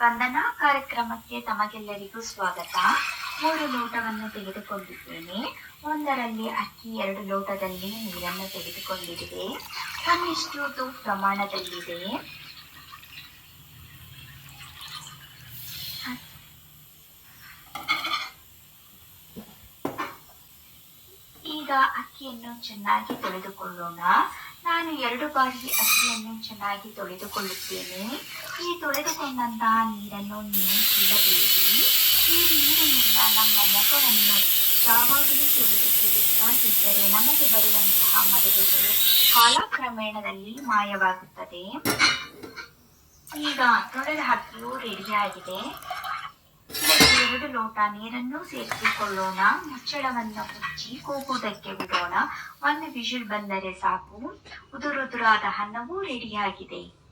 ವಂದನಾ ಕಾರ್ಯಕ್ರಮಕ್ಕೆ ತಮಗೆಲ್ಲರಿಗೂ ಸ್ವಾಗತ. ಮೂರು ಲೋಟವನ್ನು ತೆಗೆದುಕೊಂಡಿದ್ದೇನೆ. ಒಂದರಲ್ಲಿ ಅಕ್ಕಿ, ಎರಡು ಲೋಟದಲ್ಲಿ ನೀರನ್ನು ತೆಗೆದುಕೊಂಡಿದೆ ಒಂದಿಷ್ಟು ಟು ಪ್ರಮಾಣದಲ್ಲಿದೆ. ಈಗ ಅಕ್ಕಿಯನ್ನು ಚೆನ್ನಾಗಿ ತೊಳೆದುಕೊಳ್ಳೋಣ. ನಾನು ಎರಡು ಬಾರಿ ಅಕ್ಕಿಯನ್ನು ಚೆನ್ನಾಗಿ ತೊಳೆದುಕೊಳ್ಳುತ್ತೇನೆ. ಈ ತೊಳೆದುಕೊಂಡಂತಹ ನೀರನ್ನು ನೀವು ಕುಡಿಯಬೇಡಿ. ಈ ನೀರಿನಿಂದ ನಮ್ಮ ಮುಖವನ್ನು ಯಾವಾಗಲೂ ತೊಳೆದುಕೊಳ್ಳುತ್ತಾ ಇದ್ದರೆ ನಮಗೆ ಬರುವಂತಹ ಮದುವೆಗಳು ಕಾಲಕ್ರಮೇಣದಲ್ಲಿ ಮಾಯವಾಗುತ್ತದೆ. ಈಗ ತೊಳೆದ ಹಕ್ಕಿಯು ರೆಡಿಯಾಗಿದೆ. ಎರಡು ಲೋಟ ನೀರನ್ನು ಸೇರಿಸಿಕೊಳ್ಳೋಣ. ಮುಚ್ಚಳವನ್ನು ಮುಚ್ಚಿ ಕೂಗುವುದಕ್ಕೆ ಬಿಡೋಣ. ಒಂದು ವಿಷಲ್ ಬಂದರೆ ಸಾಕು. ಉದುರುದುರಾದ ಅನ್ನವೂ ರೆಡಿಯಾಗಿದೆ